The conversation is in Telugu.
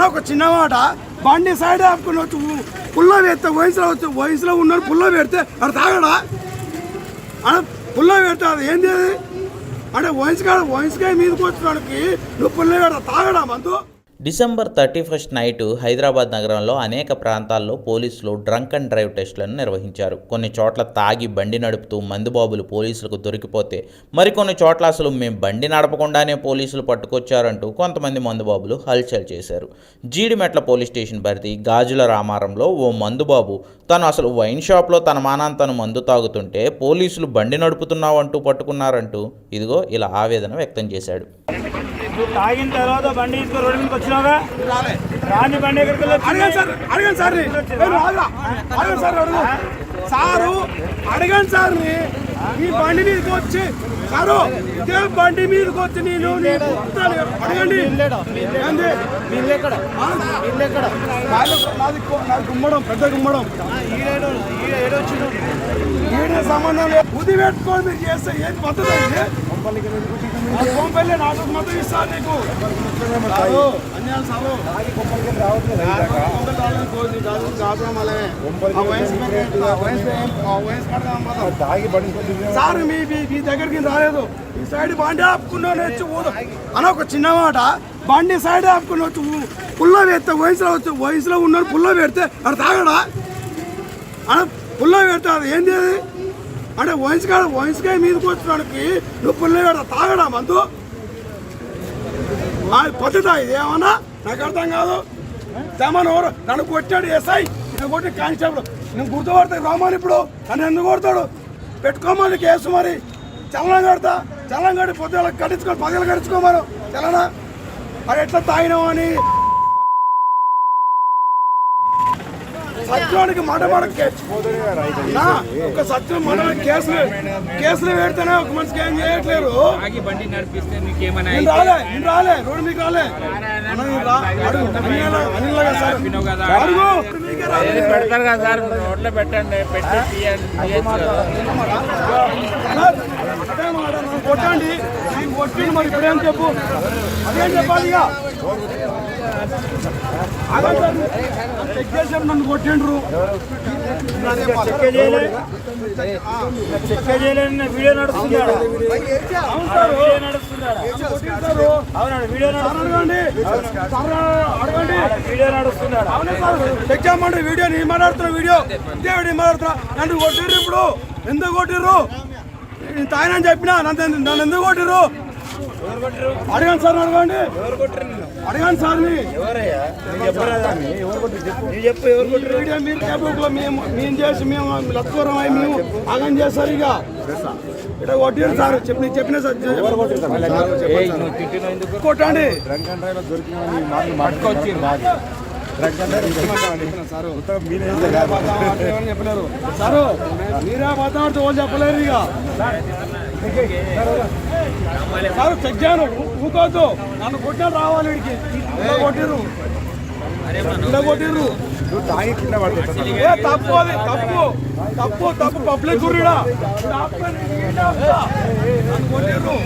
అలా ఒక చిన్న మాట. బండి సైడ్ ఆపుకుని వచ్చి పుల్ల పెడితే వయసులో వచ్చి వయసులో ఉన్నాడు పుల్ల పెడితే అది తాగడా? అలా పుల్ల పెడితే అది ఏంది? అంటే వయసు కాడ వయసుకాయ మీదకి వచ్చినాడికి నువ్వు పుల్ల పెడతా తాగడా మందు? December thirty first night Hyderabad నగరంలో అనేక ప్రాంతాల్లో పోలీసులు డ్రంక్ అండ్ డ్రైవ్ టెస్టులను నిర్వహించారు. కొన్ని చోట్ల తాగి బండి నడుపుతూ మందుబాబులు పోలీసులకు దొరికిపోతే మరికొన్ని చోట్ల అసలు మేము బండి నడపకుండానే పోలీసులు పట్టుకొచ్చారంటూ కొంతమంది మందుబాబులు హల్చల్ చేశారు. జీడిమెట్ల పోలీస్ స్టేషన్ పరిధి గాజుల రామారంలో ఓ మందుబాబు తను అసలు వైన్ షాప్లో తన మానాన్ని తను మందు తాగుతుంటే పోలీసులు బండి నడుపుతున్నావంటూ పట్టుకున్నారంటూ ఇదిగో ఇలా ఆవేదన వ్యక్తం చేశాడు. తాగిన తర్వాత బండి రోడ్డు వచ్చినావుగా రాని బండి? అడగండి సార్ అడగండి సార్ అడగండి సార్ అడుగు. సారు అడగండి సార్ ఈ బండి మీదకి వచ్చి సారు ఇదే బండి మీదకి వచ్చి నేను. అడగండి. గుమ్మడం పెద్ద గుమ్మడం. ఈడే సంబంధం లేదు. బుద్ధి పెట్టుకొని మీరు చేస్తే ఏది? పద్ధతి కొంపల్లి నాకు. మద్దతు నీకు సారు, సారు వయసు వయసు సార్ మీ మీ- దగ్గరికి రాలేదు. ఈ సైడ్ బండి ఆపుకున్నాను వచ్చి ఊరు. అని ఒక చిన్న మాట. బండి సైడ్ ఆపుకుని వచ్చి పుల్లో పెడితే వయసులో వచ్చి వయసులో ఉన్నాడు పుల్ల పెడితే అక్కడ తాగడా? అని పుల్ల పెడితే అది అది? అంటే వయసు కాడ వయసుకాయ మీదకి వచ్చినాడికి నువ్వు పుల్ల తాగడా మందు? అది పద్ధత ఇది ఏమన్నా? నాకు అర్థం కాదు. తెమ్మను నన్ను కొట్టాడు ఎస్ఐ. నేను కొట్టి కానిస్టేబుల్. నేను గుర్తుపడతాను రామాని ఇప్పుడు? నన్ను ఎందుకు కొడతాడు? పెట్టుకోమని కేసు మరి. చలనం కడతా. చలనం కట్టి పొద్దున కట్టించుకొని పగలు కట్టించుకోమను చలనా? మరి ఎట్లా తాగినావు సత్యానికి మాట ఒక సత్యం మాట మాట కేసులు కేసులు పెడితేనే ఒక మనిషికి ఏం చేయట్లేరు ఆగి బండి నడిపిస్తే నీకేమైనా నేను రాలే నేను రాలే రోడ్డు మీకు రాలే. పెడతారు కదా సార్ రోడ్లో పెట్టండి పెట్టి కొట్టండి మరి ఇప్పుడేం చెప్పు? అదేం చెప్పాలి ఇక? చెక్ చేసారు నన్ను కొట్టిండ్రు చెక్క చేయలే చెక్క చేయలేని వీడియో నడుస్తున్నాడు ఆడ. అవును వీడియో నడుస్తుంది అడగండి అడగండి వీడియో నడుస్తున్నాడు ఆడ. సార్ చెక్ చేయమంటే వీడియో నేను మాట్లాడుతున్నా వీడియో ఇదే వీడియో మాట్లాడుతున్నా నన్ను కొట్టిర్రు ఇప్పుడు ఎందుకు కొట్టిర్రు నేను తాగినని చెప్పినా నన్ను నన్ను ఎందుకు కొట్టిర్రు అడగండి సార్ అడగండి. అడగండి సార్ మీరు మేము మేము చేసి మేము లత్వరం అయి మేము ఆగం చేస్తారు ఇక. ఇక్కడ కొట్టిర్రు సార్ చెప్పి నేను చెప్పిన సార్ కొట్టండి. చెప్పలేరు సారు మీరే మాట్లాడుతూ వాళ్ళు చెప్పలేరు ఇక సార్ చెక్ చేయను ఊకోవద్దు నన్ను కొట్టిన రావాలి వీడికి కొట్టిరు కొట్టిర్రు తప్పు అది తప్పు తప్పు తప్పు పబ్లిక్ గురిడా నన్ను కొట్టిర్రు